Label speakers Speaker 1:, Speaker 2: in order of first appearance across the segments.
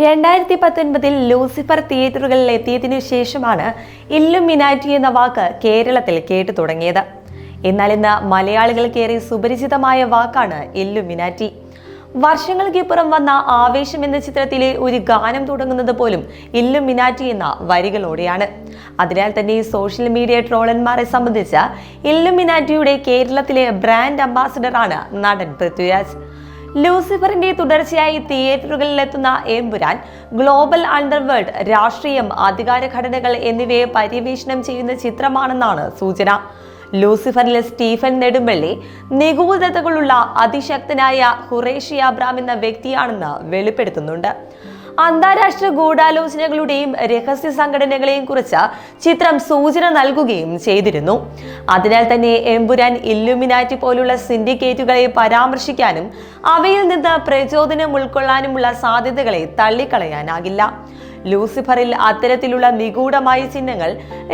Speaker 1: രണ്ടായിരത്തി പത്തൊൻപതിൽ ലൂസിഫർ തിയേറ്ററുകളിൽ എത്തിയതിനു ശേഷമാണ് ഇല്ലുമിനാറ്റി എന്ന വാക്ക് കേരളത്തിൽ കേട്ടു തുടങ്ങിയത്. എന്നാൽ ഇന്ന് മലയാളികൾക്കേറെ സുപരിചിതമായ വാക്കാണ് ഇല്ലുമിനാറ്റി വർഷങ്ങൾക്കിപ്പുറം വന്ന ആവേശം എന്ന ചിത്രത്തിലെ ഒരു ഗാനം തുടങ്ങുന്നത് പോലും ഇല്ലുമിനാറ്റി എന്ന വരികളോടെയാണ്. അതിനാൽ തന്നെ സോഷ്യൽ മീഡിയ ട്രോളന്മാരെ സംബന്ധിച്ച ഇല്ലുമിനാറ്റിയുടെ കേരളത്തിലെ ബ്രാൻഡ് അംബാസിഡറാണ് നടൻ പൃഥ്വിരാജ്. ലൂസിഫറിന്റെ തുടർച്ചയായി തിയേറ്ററുകളിലെത്തുന്ന എമ്പുരാൻ ഗ്ലോബൽ അണ്ടർവേൾഡ് രാഷ്ട്രീയം അധികാര ഘടനകൾ എന്നിവയെ പര്യവേഷണം ചെയ്യുന്ന ചിത്രമാണെന്നാണ് സൂചന. ലൂസിഫറിലെ സ്റ്റീഫൻ നെടുമ്പള്ളി നിഗൂഢതകളുള്ള അതിശക്തനായ ഹുറേഷി അബ്രാം എന്ന വ്യക്തിയാണെന്ന് വെളിപ്പെടുത്തുന്നുണ്ട്. അന്താരാഷ്ട്ര ഗൂഢാലോചനകളുടെയും രഹസ്യ സംഘടനകളെയും കുറിച്ച് ചിത്രം സൂചന നൽകുകയും ചെയ്തിരുന്നു. അതിനാൽ തന്നെ എംപുരാൻ ഇല്ലുമിനാറ്റി പോലുള്ള സിൻഡിക്കേറ്റുകളെ പരാമർശിക്കാനും അവയിൽ നിന്ന് പ്രചോദനം ഉൾക്കൊള്ളാനുമുള്ള സാധ്യതകളെ തള്ളിക്കളയാനാകില്ല. ലൂസിഫറിൽ അത്തരത്തിലുള്ള നിഗൂഢമായ ചിഹ്നങ്ങൾ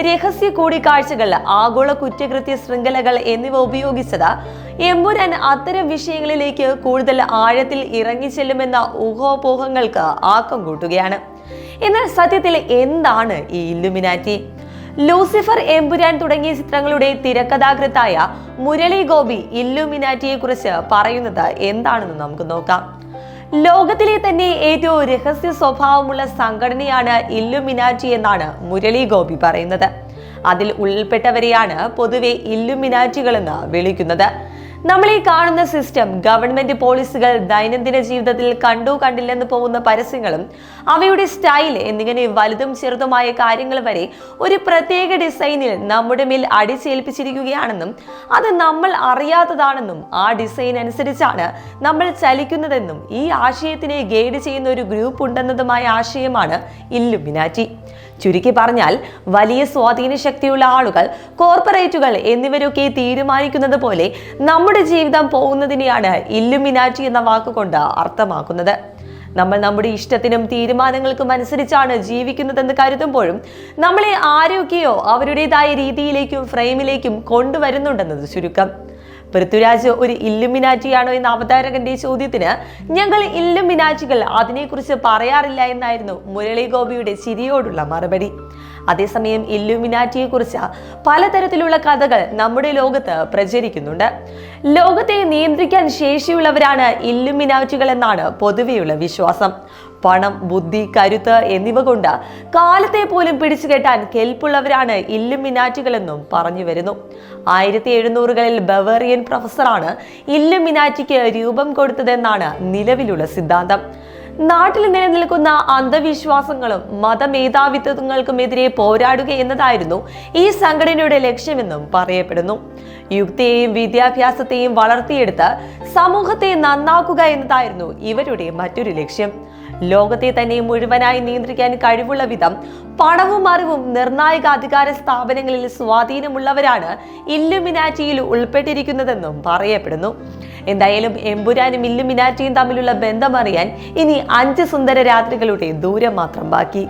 Speaker 1: രഹസ്യ കൂടിക്കാഴ്ചകൾ ആഗോള കുറ്റകൃത്യ ശൃംഖലകൾ എന്നിവ ഉപയോഗിച്ചത് എമ്പുരാൻ അത്തരം വിഷയങ്ങളിലേക്ക് കൂടുതൽ ആഴത്തിൽ ഇറങ്ങി ഇറങ്ങിച്ചെല്ലുമെന്ന ഊഹോപോഹങ്ങൾക്ക് ആക്കം കൂട്ടുകയാണ്. എന്നാൽ സത്യത്തിൽ എന്താണ് ഈ ഇല്ലുമിനാറ്റി? ലൂസിഫർ എമ്പുരാൻ തുടങ്ങിയ ചിത്രങ്ങളുടെ തിരക്കഥാകൃത്തായ മുരളി ഗോപി ഇല്ലുമിനാറ്റിയെ കുറിച്ച് പറയുന്നത് എന്താണെന്ന് നമുക്ക് നോക്കാം. ലോകത്തിലെ തന്നെ ഏറ്റവും രഹസ്യ സ്വഭാവമുള്ള സംഘടനയാണ് ഇല്ലുമിനാറ്റി എന്നാണ് മുരളി ഗോപി പറയുന്നത്. അതിൽ ഉൾപ്പെട്ടവരെയാണ് പൊതുവെ ഇല്ലുമിനാറ്റികൾ എന്ന് വിളിക്കുന്നത്. നമ്മൾ ഈ കാണുന്ന സിസ്റ്റം ഗവൺമെന്റ് പോളിസികൾ ദൈനംദിന ജീവിതത്തിൽ കണ്ടു കണ്ടില്ലെന്ന് പോകുന്ന പരസ്യങ്ങളും അവയുടെ സ്റ്റൈൽ എന്നിങ്ങനെ വലുതും ചെറുതുമായ കാര്യങ്ങൾ വരെ ഒരു പ്രത്യേക ഡിസൈനിൽ നമ്മുടെ മേൽ അടിച്ചേൽപ്പിച്ചിരിക്കുകയാണെന്നും അത് നമ്മൾ അറിയാത്തതാണെന്നും ആ ഡിസൈൻ അനുസരിച്ചാണ് നമ്മൾ ചലിക്കുന്നതെന്നും ഈ ആശയത്തിനെ ഗൈഡ് ചെയ്യുന്ന ഒരു ഗ്രൂപ്പ് ഉണ്ടെന്നതുമായ ആശയമാണ് ഇല്ലുമിനാറ്റി ചുരുക്കി പറഞ്ഞാൽ വലിയ സ്വാധീന ശക്തിയുള്ള ആളുകൾ കോർപ്പറേറ്റുകൾ എന്നിവരൊക്കെ തീരുമാനിക്കുന്നത് പോലെ നമ്മുടെ ജീവിതം പോകുന്നതിനെയാണ് ഇല്ലുമിനാറ്റി എന്ന വാക്കുകൊണ്ട് അർത്ഥമാക്കുന്നത്. നമ്മൾ നമ്മുടെ ഇഷ്ടത്തിനും തീരുമാനങ്ങൾക്കും അനുസരിച്ചാണ് ജീവിക്കുന്നതെന്ന് കരുതുമ്പോഴും നമ്മളെ ആരോഗ്യമോ അവരുടേതായ രീതിയിലേക്കും ഫ്രെയിമിലേക്കും കൊണ്ടുവരുന്നുണ്ടെന്നത് ചുരുക്കം. പൃഥ്വിരാജ് ഒരു ഇല്ലുമിനാറ്റിയാണോ എന്ന അവതാരകന്റെ ചോദ്യത്തിന് ഞങ്ങൾ ഇല്ലുമിനാറ്റികൾ അതിനെക്കുറിച്ച് പറയാറില്ല എന്നായിരുന്നു മുരളി ഗോപിയുടെ ചിരിയോടുള്ള മറുപടി. അതേസമയം ഇല്ലുമിനാറ്റിയെ കുറിച്ച് പലതരത്തിലുള്ള കഥകൾ നമ്മുടെ ലോകത്ത് പ്രചരിക്കുന്നുണ്ട്. ലോകത്തെ നിയന്ത്രിക്കാൻ ശേഷിയുള്ളവരാണ് ഇല്ലുമിനാറ്റികൾ എന്നാണ് പൊതുവെയുള്ള വിശ്വാസം. പണം ബുദ്ധി കരുത്ത് എന്നിവ കൊണ്ട് കാലത്തെ പോലും പിടിച്ചു കെട്ടാൻ കെൽപ്പുള്ളവരാണ് ഇല്ലുമിനാറ്റികളെന്നും പറഞ്ഞു വരുന്നു. ആയിരത്തി എഴുന്നൂറുകളിൽ ബവേറിയൻ പ്രൊഫസറാണ് ഇല്ലുമിനാറ്റിക്ക് രൂപം കൊടുത്തതെന്നാണ് നിലവിലുള്ള സിദ്ധാന്തം. നാട്ടിൽ നിലനിൽക്കുന്ന അന്ധവിശ്വാസങ്ങളും മതമേധാവിത്വങ്ങൾക്കുമെതിരെ പോരാടുക എന്നതായിരുന്നു ഈ സംഘടനയുടെ ലക്ഷ്യമെന്നും പറയപ്പെടുന്നു. യുക്തിയെയും വിദ്യാഭ്യാസത്തെയും വളർത്തിയെടുത്ത് സമൂഹത്തെ നന്നാക്കുക എന്നതായിരുന്നു ഇവരുടെ മറ്റൊരു ലക്ഷ്യം. ലോകത്തെ തന്നെ മുഴുവനായി നിയന്ത്രിക്കാൻ കഴിവുള്ള വിധം പണവും അറിവും നിർണായക അധികാര സ്ഥാപനങ്ങളിൽ സ്വാധീനമുള്ളവരാണ് ഇല്ലുമിനാറ്റിയിൽ ഉൾപ്പെട്ടിരിക്കുന്നതെന്നും പറയപ്പെടുന്നു. എന്തായാലും എമ്പുരാനും ഇല്ലുമിനാറ്റിയും തമ്മിലുള്ള ബന്ധമറിയാൻ ഇനി അഞ്ച് സുന്ദര രാത്രികളുടെ ദൂരം മാത്രം ബാക്കി.